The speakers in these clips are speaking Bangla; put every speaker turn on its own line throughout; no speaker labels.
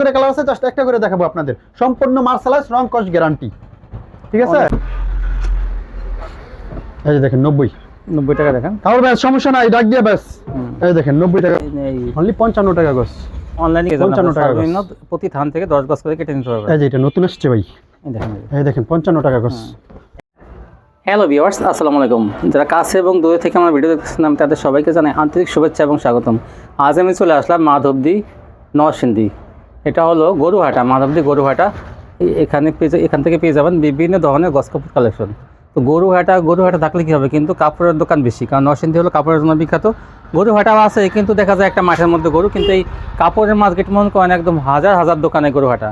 করে কালার আছে জাস্ট একটা করে দেখাবো আপনাদের। সম্পূর্ণ মার্শালাইজ রং কস গ্যারান্টি ঠিক আছে? এই যে দেখেন নব্বই।
নব্বই টাকা দেখেন।
তাহলে ব্যাস সমস্যা নাই ডাক দিয়ে ব্যাস। এই দেখেন নব্বই টাকা। অনলি পঞ্চান্ন টাকা গছ
অনলাইনে
পঞ্চান্ন টাকা
সর্বনিম্ন প্রতি থান থেকে দশ গজ করে কেটে নিতে পারবেন।
এই যে এটা নতুন আসছে ভাই।
এই দেখেন।
পঞ্চান্ন টাকা গছ
হ্যালো ভিউয়ার্স আসসালামু আলাইকুম। যারা কাছে এবং দূরে থেকে আমার ভিডিও দেখতেছেন আমি তাদের সবাইকে জানাই আন্তরিক শুভেচ্ছা এবং স্বাগতম। আজ আমি চলে আসলাম মাধবদি নরসিংদী। এটা হলো গরুহাটা, মাধবদি গরুহাটা। এখানে পেয়ে এখান থেকে পেয়ে যাবেন বিভিন্ন ধরনের গছ কাপড় কালেকশন তো গরুহাটা গরুহাটা থাকলে কী হবে? কিন্তু কাপড়ের দোকান বেশি, কারণ নরসিংদী হলো কাপড়ের জন্য বিখ্যাত। গরুহাটাও আছে, কিন্তু দেখা যায় একটা মাঠের মধ্যে গরু, কিন্তু এই কাপড়ের মার্কেট মনে করেন একদম হাজার হাজার দোকানে গরুহাটা।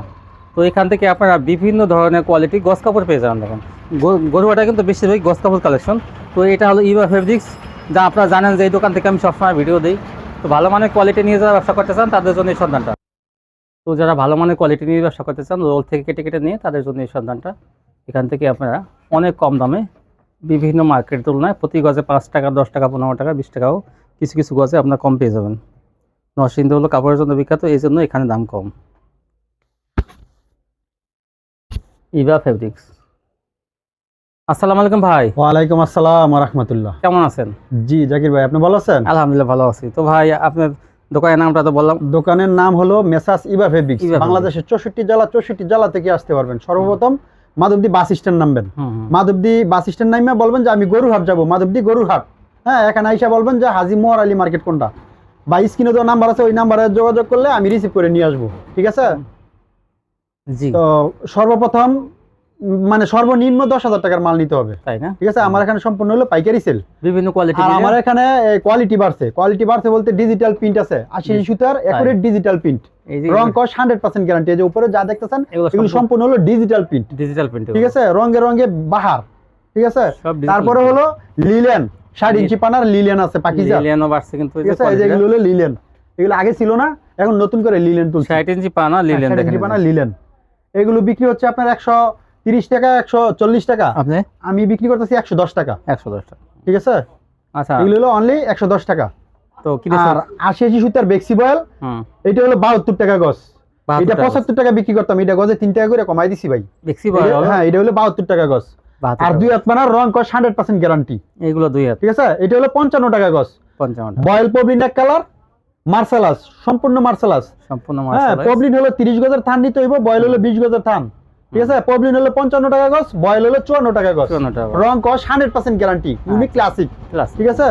তো এখান থেকে আপনারা বিভিন্ন ধরনের কোয়ালিটি গছ কাপড় পেয়ে যাবেন দেখেন। গরু- গরুহাটা কিন্তু বেশিরভাগ গছ কাপড় কালেকশন তো এটা হলো ইভা ফেব্রিক্স যা আপনারা জানেন যে এই দোকান থেকে আমি সবসময় ভিডিও দিই। তো ভালো মানের কোয়ালিটি নিয়ে যারা ব্যবসা করতে চান, তাদের জন্য এই সন্ধানটা। তো যারা ভালো মানের কোয়ালিটি নিয়ে ব্যবসা করতে চান রোল থেকে কেটে কেটে নিয়ে তাদের জন্য এই সন্ধানটা। এখান থেকে আপনারা অনেক কম দামে বিভিন্ন মার্কেট তুলনায় প্রতি গজে পাঁচ টাকা দশ টাকা পনেরো টাকা বিশ টাকাও কিছু কিছু গজে আপনার কম পেয়ে যাবেন। নরসিংদী হলো কাপড়ের জন্য বিখ্যাত এই জন্য এখানে দাম কম। ইভা ফেব্রিক্স আসসালামু আলাইকুম ভাই।
ওয়ালাইকুম আসসালাম রহমতুল্লাহ।
কেমন আছেন?
জি জাকির ভাই আপনি ভালো আছেন?
আলহামদুলিল্লাহ ভালো আছি। তো ভাই আপনার দোকানের নামটা তো বললাম।
দোকানের নাম হলো মেসাস ইবা ফেব্রিক্স। বাংলাদেশের চৌষট্টি জেলা চৌষট্টি জেলা থেকে আসতে পারবেন। সর্বপ্রথম মাধবদী বাস স্ট্যান্ড নামবেন। মাধবদী বাস স্ট্যান্ড নামে বলবেন যে আমি গরুহাট যাব। মাধবদী গরুহাট হ্যাঁ এখানে আইসা বলবেন যে হাজি মোহর আলী মার্কেট কোনটা? বা স্ক্রিনে তো নাম্বার আছে ওই নাম্বারে যোগাযোগ করলে আমি রিসিভ করে নিয়ে আসব। ঠিক আছে?
জি।
তো সর্বপ্রথম মানে সর্বনিম্ন দশ হাজার টাকার মাল নিতে হবে।
তাই না?
ঠিক আছে? আমার এখানে সম্পূর্ণ হলো পাইকারি সেল
বিভিন্ন কোয়ালিটি
আর আমার এখানে কোয়ালিটি বাড়ছে। কোয়ালিটি বাড়ছে বলতে ডিজিটাল প্রিন্ট আছে। আশি। সুতার একুরেট ডিজিটাল প্রিন্ট রং কস হান্ড্রেড পার্সেন্ট গ্যারান্টি যে উপরে যা দেখতেছেন
এগুলো
সম্পূর্ণ হলো ডিজিটাল প্রিন্ট
ডিজিটাল প্রিন্ট
ঠিক আছে? রঙে রঙে বাহার। ঠিক আছে? তারপরে হলো লিলেন ষাট ইঞ্চি পানার লিলেন আছে পাকিজা।
লিলিয়ানো বাড়ছে কিন্তু এই
ঠিক আছে। এগুলো হলো লিলেন এগুলো আগে ছিল না এখন নতুন করে লিলেন তুলছে।
60 ইঞ্চি পানা লিলিয়ান
60 ইঞ্চি পানা লিলেন এগুলো বিক্রি হচ্ছে আপনার একশো তিরিশ টাকা একশো চল্লিশ টাকা।
আপনি?
আমি বিক্রি করতেছি একশো দশ টাকা।
110 টাকা।
ঠিক আছে?
আচ্ছা।
এগুলো হলো অনলি একশো দশ টাকা।
তো কি
আর আশি আশি সুতার বেক্সি বয়েল এটা হলো বাহাত্তর টাকা গজ। এটা পঁচাত্তর টাকা বিক্রি করতাম এটা গজে তিন টাকা করে কমাই দিছি ভাই।
দেখছি
এটা- হ্যাঁ এটা হলো বাহাত্তর টাকা গজ। আর দুই হাত পানার রং কস হান্ড্রেড পার্সেন্ট গ্যারান্টি
এগুলো দুই হাত।
ঠিক আছে? এটা হলো পঞ্চান্ন টাকা গজ।
55 টাকা।
বয়েল পবলিন এক কালার মার্শালাস সম্পূর্ণ মার্শালাস।
সম্পূর্ণ
হ্যাঁ পবলিন হলো তিরিশ গজের থান নিতে হইব বয়েল হলো বিশ গজের থান। ঠিক আছে? পবলিন হলো পঞ্চান্ন টাকা গজ বয়েল হলো চুয়ান্ন টাকা গজ। রং কস hundred percent guarantee unique classic ঠিক আছে?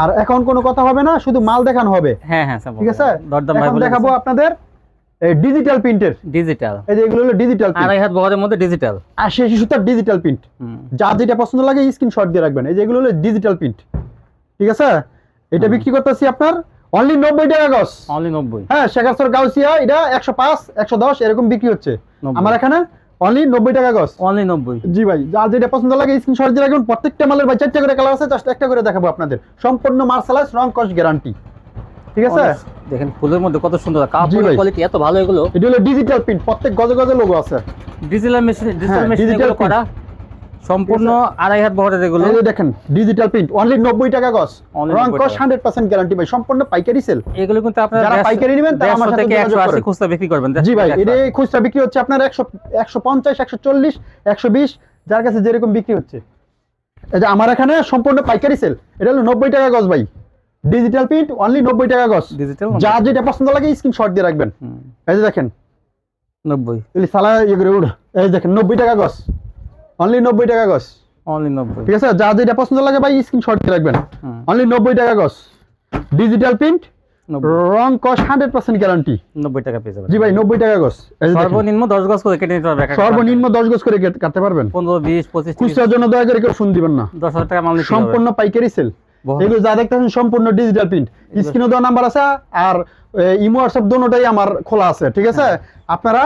আর এখন কোনো কথা হবে না শুধু মাল দেখানো হবে।
হ্যাঁ হ্যাঁ
ঠিক আছে? এখন দেখাবো আপনাদের ডিজিটাল প্রিন্টের
ডিজিটাল
এই যে এগুলো হলো ডিজিটাল
আড়াই হাত বহরের মধ্যে ডিজিটাল
আর শেষ সুতার ডিজিটাল প্রিন্ট যেটা পছন্দ লাগে স্ক্রিনশট দিয়ে রাখবেন। এই যে এগুলো হলো ডিজিটাল প্রিন্ট ঠিক আছে? এটা বিক্রি করতেছি আপনার অনলি নব্বই টাকা গজ।
অনলি 90
হ্যাঁ শেখারসর গাউসিয়া এটা একশো পাঁচ একশো দশ এরকম বিক্রি হচ্ছে। আমার এখানে অনলি নব্বই টাকা গজ?
অনলি 90
জি ভাই যার যেটা পছন্দ লাগে স্ক্রিনশট দিয়ে রাখবেন। প্রত্যেকটা মালের ভাই চারটা করে কালার আছে জাস্ট একটা করে দেখাবো আপনাদের। সম্পূর্ণ মার্শালাইজ রং কস গ্যারান্টি ঠিক আছে?
দেখেন ফুলের মধ্যে কত সুন্দর। কাপড়ের কোয়ালিটি এত ভালো এগুলো।
এটা হলো ডিজিটাল প্রিন্ট প্রত্যেক গজে গজে লোগো আছে।
ডিজিটাল মেশিন ডিজিটাল মেশিন করা। সম্পূর্ণ আড়াই হাত বহরের এগুলো
এই দেখেন ডিজিটাল প্রিন্ট অনলি নব্বই টাকা গজ।
Only
রং কস
টাকা।
হান্ড্রেড পার্সেন্ট গ্যারান্টি ভাই সম্পূর্ণ পাইকারি সেল
এগুলো কিন্তু আপনারা
যারা পাইকারি নেবেন তারা আমার সাথে
থেকে
যোগাযোগ
একশো আশি
করেন।
খুচরা বিক্রি করবেন
জি ভাই এটা খুচরা বিক্রি হচ্ছে আপনার একশো একশো পঞ্চাশ একশো চল্লিশ একশো বিশ যার কাছে যেরকম বিক্রি হচ্ছে। এই যে আমার এখানে সম্পূর্ণ পাইকারি সেল এটা হলো নব্বই টাকা গজ ভাই। ডিজিটাল প্রিন্ট অনলি নব্বই টাকা গজ।
ডিজিটাল
যার যেটা পছন্দ লাগে স্ক্রিন স্ক্রিনশট দিয়ে রাখবেন। এই যে দেখেন।
নব্বই।
সালা ইয়ে করে উঠ এই দেখেন নব্বই টাকা গজ। অনলি নব্বই টাকা গজ
অনলি নব্বই।
ঠিক আছে? যার যেটা পছন্দ লাগে ভাই স্ক্রিনশট দিয়ে রাখবেন। অনলি নব্বই টাকা গজ ডিজিটাল প্রিন্ট রং কস হান্ড্রেড পার্সেন্ট গ্যারান্টি
নব্বই টাকা পেয়ে যাবেন।
জি ভাই নব্বই টাকা যে দেখেন।
সর্বনিম্ন দশ গজ করে কেটে নিতে একটা।
সর্বনিম্ন দশ গজ করে কাটতে পারবেন।
পনেরো বিশ পঁচিশ
খুচরার জন্য দয়া করে কেউ শুন দিবেন না।
দশ হাজার টাকা মাল
সম্পূর্ণ পাইকারি সেল এগুলো যা দেখতেছেন সম্পূর্ণ ডিজিটাল প্রিন্ট স্ক্রিনে দেওয়া নাম্বার আছে আর ইমো হোয়াটসঅ্যাপ দোনোটাই আমার খোলা আছে। ঠিক আছে?
হ্যাঁ।
আপনারা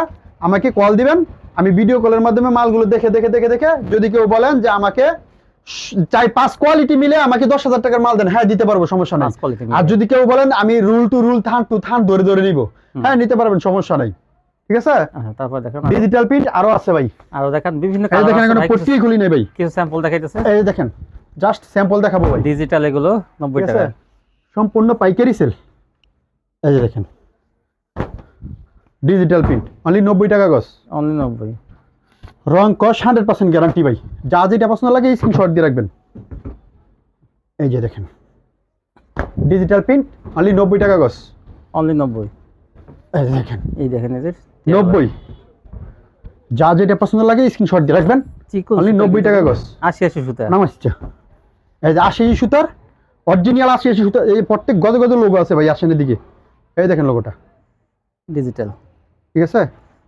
আমাকে কল দিবেন আমি ভিডিও কলের মাধ্যমে মালগুলো দেখে দেখে দেখে দেখে যদি কেউ বলেন যে আমাকে চাই পাঁচ কোয়ালিটি মিলে আমাকে দশ হাজার টাকার মাল দেন হ্যাঁ দিতে পারব সমস্যা নাই। আর যদি কেউ বলেন আমি রুল টু রুল থান টু থান ধরে ধরে নিব হ্যাঁ নিতে পারবেন সমস্যা নাই। ঠিক আছে?
হ্যাঁ, তারপর দেখেন।
ডিজিটাল প্রিন্ট আরও আছে ভাই।
আরও দেখেন বিভিন্ন colour
দেখেন
এখনও
পট্টি খুলি নেই ভাই।
কিছু- স্যাম্পল দেখাইতেছে।
এই দেখেন জাস্ট স্যাম্পল দেখাবো ভাই।
ডিজিটাল এগুলো নব্বই
ঠিক
টাকা।
সম্পূর্ণ পাইকারি সেল এই যে দেখেন। ডিজিটাল প্রিন্ট অনলি নব্বই টাকা গজ
অনলি নব্বই।
রং কস হান্ড্রেড পার্সেন্ট গ্যারান্টি ভাই। যা যেটা পছন্দ লাগে স্ক্রিনশট দিয়ে রাখবেন। এই যে দেখেন। ডিজিটাল প্রিন্ট অনলি নব্বই টাকা গজ
অনলি নব্বই।
এই দেখেন।
এই দেখেন যে
নব্বই। যা যেটা পছন্দ লাগে স্ক্রিনশট দিয়ে রাখবেন। অনলি নব্বই টাকা গজ
আশি আশি সুতা।
নামাচ্ছা এই যে আশি সুতার অরিজিনাল আশি আশি সুতার এই প্রত্যেক গদে গদে লোগো আছে ভাই আসেনের দিকে এই দেখেন লোগোটা
ডিজিটাল
ঠিক আছে?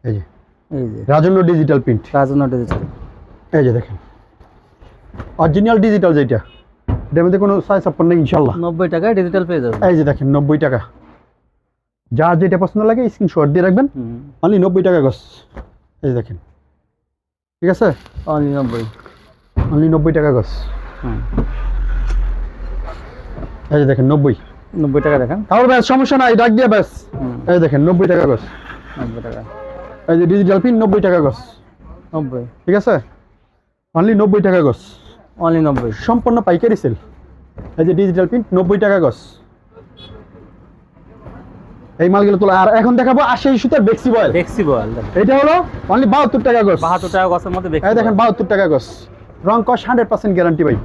এই যে।
এই যে।
রাজন্য ডিজিটাল প্রিন্ট
রাজন্য ডিজিটাল
এই যে দেখেন। অরিজিনাল ডিজিটাল যেটা এটার মধ্যে কোনো সাইজ আপন নেই ইনশাল্লাহ
নব্বই টাকায় ডিজিটাল পেয়ে যাবেন।
এই যে দেখেন নব্বই টাকা। যার যেটা পছন্দ লাগে স্ক্রিনশট দিয়ে রাখবেন। অনলি নব্বই টাকা গছ এই যে দেখেন। ঠিক আছে?
অনলি নব্বই।
অনলি নব্বই টাকা গছ এই যে দেখেন নব্বই।
নব্বই টাকা দেখেন।
তাহলে ব্যাস সমস্যা নাই ডাক দিয়ে ব্যাস। এই দেখেন নব্বই টাকা গছ
নব্বই টাকা।
এই যে ডিজিটাল পিন নব্বই টাকা গছ।
নব্বই।
ঠিক আছে? অনলি নব্বই টাকা গছ।
অনলি নব্বই।
সম্পূর্ণ পাইকারি সেল এই যে ডিজিটাল প্রিন্ট নব্বই টাকা গছ। এই মালগুলো তোলা আর এখন দেখাবো আশি সুতার বেক্সি বয়েল
বল দেখেন
এটা হলো অনলি বাহাত্তর টাকা গছ।
বাহাত্তর টাকা গছের মধ্যে
এই দেখেন বাহাত্তর টাকা গছ। রং কস হান্ড্রেড পার্সেন্ট গ্যারান্টি ভাই।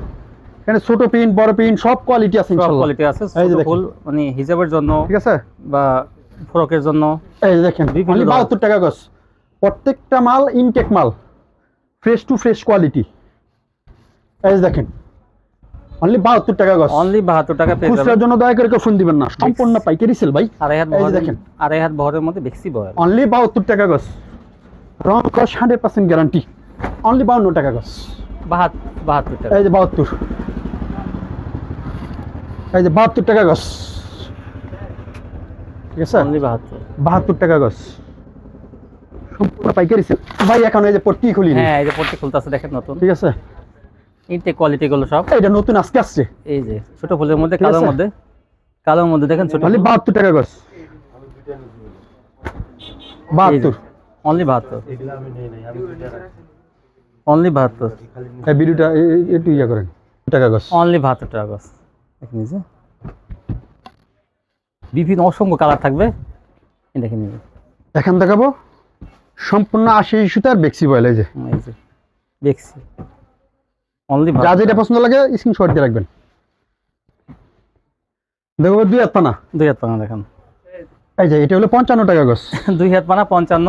এখানে ছোট প্রিন্ট বড় পিন সব কোয়ালিটি আছে
সব কোয়ালিটি আছে। ফুল মানে হিজাবের জন্য
ঠিক আছে?
বা ফ্রকের জন্য।
এই দেখেন বাহাত্তর টাকা গছ। প্রত্যেকটা মাল ইনটেক মাল ফ্রেশ টু ফ্রেশ কোয়ালিটি এই দেখেন অনলি বাহাত্তর টাকা গছ।
অনলি বাহাত্তর টাকা পেয়ে
খুচরার জন্য দয়া করে ফোন দিবেন না। সম্পূর্ণ পাইকারি সেল ভাই।
আড়াই হাত
দেখেন।
আড়াই হাত বহরের মধ্যে বেক্সি বল
অনলি বাহাত্তর টাকা গছ। রং কস হান্ড্রেড পার্সেন্ট গ্যারান্টি অনলি বাউন্ন টাকা গছ।
বাহাত্তর বাহাত্তর টাকা।
এই যে বাহাত্তর। এই যে বাহাত্তর টাকা গছ। ঠিক আছে?
অনলি বাহাত্তর।
বাহাত্তর টাকা গছ। সম্পূর্ণ পাইকারি সেল ভাই এখন এই যে পট্টি খুলি
হ্যাঁ এই যে পট্টি খুলতেছে দেখেন নতুন।
ঠিক আছে?
ইনটেক কোয়ালিটি গুলো সব।
এটা নতুন আজকে আসছে।
এই যে ছোট ফুলের মধ্যে কালোর মধ্যে। কালোর মধ্যে দেখেন ছোট
অনলি বাহাত্তর টাকা গছ। বাহাত্তর।
অনলি বাহাত্তর। অনলি বাহাত্তর।
এই ভিডিওটা একটু ইয়ে করেন। টাকা গছ।
অনলি বাহাত্তর টাকা গছ। দেখেন এই যে। বিভিন্ন অসংখ্য কালার থাকবে। দেখেন এই
এখন দেখাবো। সম্পূর্ণ আশি সুতার বেক্সি বয়েল এই যে।
দেখছি অনলি
যা যেটা পছন্দ লাগে স্ক্রিনশট দিয়ে রাখবেন। দেখো দুই হাত পানা।
দুই হাত পানা দেখেন।
এই যে এটা হলো পঞ্চান্ন টাকা গছ
দুই হাত পানা পঞ্চান্ন।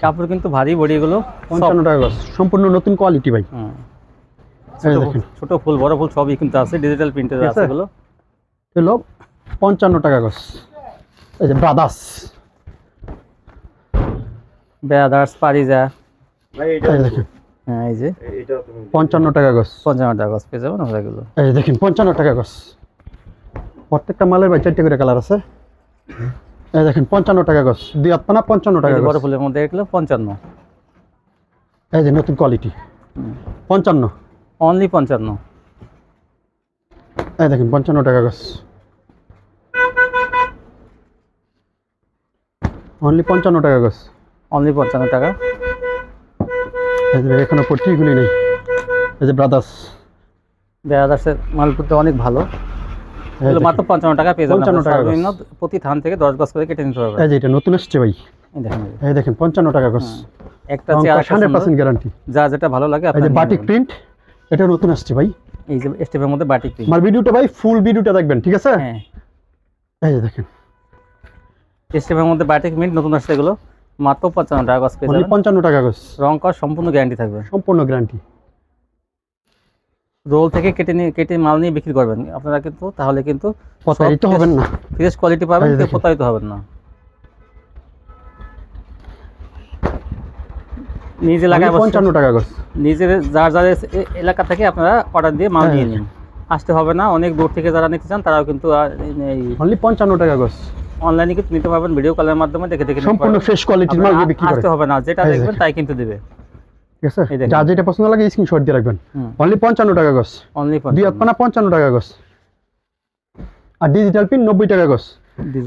কাপড় কিন্তু ভারী বডি এগুলো
পঞ্চান্ন টাকা গছ সম্পূর্ণ নতুন কোয়ালিটি ভাই।
ছোট
দেখেন।
ফুল- ছোট ফুল বড় ফুল সবই কিন্তু আছে। ডিজিটাল প্রিন্টের আছে? এগুলো।
হলো পঞ্চান্ন টাকা গছ। এই যে ব্রাদার্স
বেড়াদার্স পারিজা।
এই
হ্যাঁ এই যে।
পঞ্চান্ন টাকা গছ।
পঞ্চান্ন টাকা গছ পেয়ে যাবেন আমরা এগুলো।
এই যে দেখেন পঞ্চান্ন টাকা গছ। প্রত্যেকটা মালের ভাই চারটে করে কালার আছে। এই দেখেন পঞ্চান্ন টাকা গছ। দুই হাত পানা পঞ্চান্ন টাকা
বড় ফুলের মধ্যে এগুলো পঞ্চান্ন।
এই যে নতুন কোয়ালিটি পঞ্চান্ন।
অনলি পঞ্চান্ন।
এই দেখেন পঞ্চান্ন টাকা গছ। অনলি পঞ্চান্ন টাকা গছ।
অনলি পঞ্চান্ন টাকা।
এখনও পট্টিগুলি নেই। এই যে ব্রাদার্স
বেড়াদার্সের মাল অনেক ভালো। মাত্র পঞ্চান্ন টাকা পেয়ে যাবেন
55
আপনারা।
টাকা।
প্রতি থান থেকে দশ গছ করে কেটে নিতে পারবেন
এই যে এটা নতুন আসছে ভাই।
এই দেখেন
পঞ্চান্ন টাকা গছ।
একটা চেয়ার
হান্ড্রেড পার্সেন্ট গ্যারান্টি
যা যেটা ভালো লাগে
যে বাটিক প্রিন্ট এটা নতুন আসছে ভাই।
এই যে স্টেপের মধ্যে বাটিক প্রিন্ট
আমার ভিডিওটা ভাই ফুল ভিডিওটা দেখবেন ঠিক আছে?
হ্যাঁ।
এই যে দেখেন।
স্টেপের মধ্যে বাটিক প্রিন্ট নতুন আসছে এগুলো। মাত্র পঞ্চান্ন টাকা গছ পেয়ে যাবেন।
পঞ্চান্ন টাকা গছ
রং কর সম্পূর্ণ গ্যারান্টি থাকবে।
সম্পূর্ণ গ্যারান্টি
রোল থেকে কেটে নিয়ে কেটে মাল নিয়ে বিক্রি করবেন। আপনারা কিন্তু তাহলে কিন্তু
প্রতারিত হবেন না।
ফ্রেশ কোয়ালিটি পাবেন
দেখেন।
প্রতারিত হবেন না। নিজ এলাকায়
পঞ্চান্ন টাকা গছ
নিজের যার যার এলাকা থেকে আপনারা অর্ডার দিয়ে মাল
হ্যাঁ,
নিয়ে
হ্যাঁ।
নিন। আসতে হবে না অনেক দূর থেকে যারা নিতে চান তারাও কিন্তু এই
অনলি পঞ্চান্ন টাকা গছ
অনলাইনে কিন্তু নিতে পারবেন ভিডিও কলের মাধ্যমে দেখে দেখে
সম্পূর্ণ। ফ্রেশ কোয়ালিটির মাল বিক্রি করে।
আসতে হবে না যেটা দেখবেন তাই কিন্তু দিবে।
ঠিক আছে? যা যেটা পছন্দ লাগে স্ক্রিনশট দিয়ে রাখবেন। অনলি পঞ্চান্ন টাকা গছ
অনলি
দুই হাত পানা পঞ্চান্ন টাকা গছ আর ডিজিটাল পিন নব্বই টাকা গছ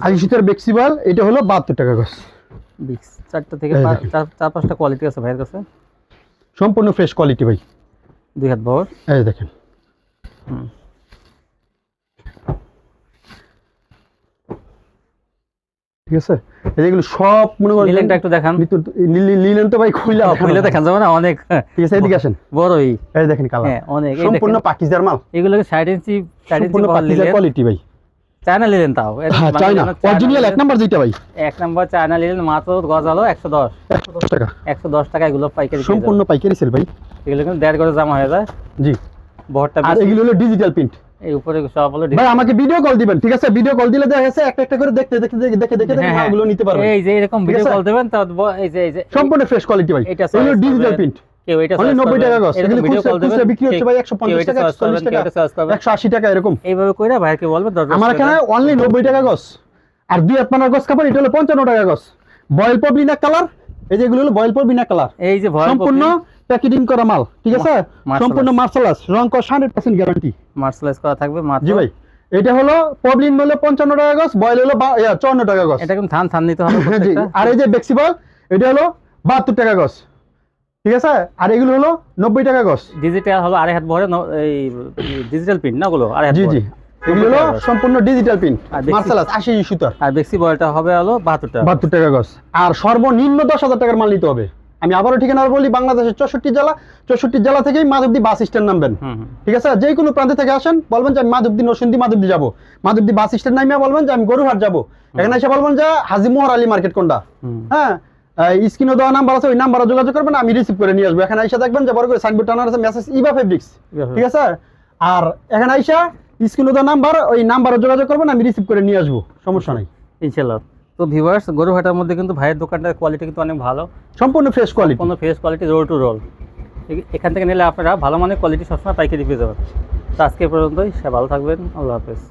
আশি সুতার বেক্সিবাল এটা হলো বাহাত্তর টাকা গছ
চারটা থেকে চার পাঁচটা কোয়ালিটি আছে ভাইয়ের কাছে।
সম্পূর্ণ ফ্রেশ কোয়ালিটি ভাই।
দুই হাত বহর
এই দেখেন।
হুম।
ঠিক আছে? এই যেগুলো সব মনে করেন
লিলেনটা একটু দেখান।
লিলেন তো ভাই খুইলা
খুলে দেখান যাবে না অনেক
ঠিক আছে এদিকে আসেন।
বড়ই।
এই দেখেন কালার।
হ্যাঁ অনেক
সম্পূর্ণ মাল।
এগুলোকে ষাট ইঞ্চি ষাট ইঞ্চি
সম্পূর্ণ পাকিজার কোয়ালিটি ভাই।
চায়না লিলেন তাও।
হ্যাঁ
চায়না।
অরিজিনাল এক নাম্বার যেটা ভাই।
এক নম্বর চায়না লিলেন মাত্র গজ হলো একশো দশ
টাকা।
একশো দশ টাকা এগুলো পাইকারি
সম্পূর্ণ পাইকারি সেল ভাই।
এগুলো কিন্তু দেড় করে জামা হয়ে যায়।
জি।
বহরটা
আর এগুলো হলো ডিজিটাল প্রিন্ট
এই উপরে সব হলো
ভাই আমাকে ভিডিও কল দিবেন ঠিক আছে? ভিডিও কল দিলে দেখা গেছে একটা একটা করে দেখতে দেখতে দেখে দেখে দেখে
হ্যাঁ, হ্যাঁ।
মালগুলো নিতে পারবেন।
এই যে এরকম ভিডিও কল দেবেন তো এই যে এই যে
সম্পূর্ণ ফ্রেশ কোয়ালিটি ভাই।
এটা choice
ডিজিটাল প্রিন্ট
কেউ এটা
only 90 টাকা এগুলো
video
খুচরা-
call
বিক্রি হচ্ছে ভাই 150 টাকা, 140 টাকা।
এটা choice করবেন।
একশো আশি টাকা এরকম।
এইভাবে কইরা ভাইকে দশ
আমার এখানে অনলি নব্বই টাকা গছ আর দুই গছ কাপড় এটা হলো পঞ্চান্ন টাকা গছ বয়েল পবলিনা কালার এই যে এগুলো হলো বয়েল পবলিনা কালার
এই যে
সম্পূর্ণ প্যাকেটিং করা মাল ঠিক আছে? সম্পূর্ণ মার্শালাস রং কস হান্ড্রেড পার্সেন্ট গ্যারান্টি
মার্শালাইজ করা থাকবে
জি ভাই এটা হলো পবলিন হলো পঞ্চান্ন টাকা গছ বয়েল হলো চুয়ান্ন টাকা গছ
এটা কিন্তু ধান ধান নিতে হবে
জি আর এই যে বেক্সিবল এটা হলো বাহাত্তর টাকা গছ ঠিক আছে? আর এগুলো হলো নব্বই টাকা গছ
ডিজিটাল হলো আড়াই হাত ভরে এই ডিজিটাল প্রিন্ট না গুলো আড়াই হাত
জি জি। এগুলো হলো সম্পূর্ণ ডিজিটাল প্রিন্ট
বেক্সি-
মার্শালাস আশি সুতার
আর বেক্সি বলটা হবে হলো বাহাত্তর টাকা
বাহাত্তর টাকা গজ। আর সর্বনিম্ন দশ হাজার টাকার মাল নিতে হবে। আমি আবারও ঠিকানা বলি বাংলাদেশের চৌষট্টি জেলা চৌষট্টি জেলা থেকেই মাধবদী বাস স্ট্যান্ড নামবেন। ঠিক আছে? যে কোনো প্রান্ত থেকে আসেন বলবেন যে আমি মাধবদী নরসিংদী মাধবদী যাব। মাধবদী বাস স্ট্যান্ড নামিয়া বলবেন যে আমি গরুহাট যাব। এখানে এসে বলবেন যে হাজি মোহর আলী মার্কেট কোনটা? হ্যাঁ? স্ক্রিনে দেওয়া নাম্বার আছে ওই নাম্বারে যোগাযোগ করবেন আমি রিসিভ করে নিয়ে আসব। এখানে আইসা দেখবেন যে বড় করে সাইনবোর্ড টানার আছে মেসেজ ইবা ফেব্রিক্স ঠিক আছে? আর এখানে আইসা স্ক্রিনে দেওয়া নাম্বার ওই নাম্বারে যোগাযোগ করবেন আমি রিসিভ করে নিয়ে আসব। সমস্যা নাই।
ইনশাল্লাহ তো ভিউয়ার্স গরুহাটার মধ্যে কিন্তু ভাইয়ের দোকানটার কোয়ালিটি কিন্তু অনেক ভালো।
সম্পূর্ণ ফ্রেশ কোয়ালিটি
সম্পূর্ণ fresh quality roll to roll এখান থেকে নিলে আপনারা ভালো মানের কোয়ালিটি সবসময় পাইকারি পেয়ে যাবেন। তো আজকে পর্যন্তই সে ভালো থাকবেন আল্লাহ হাফেজ।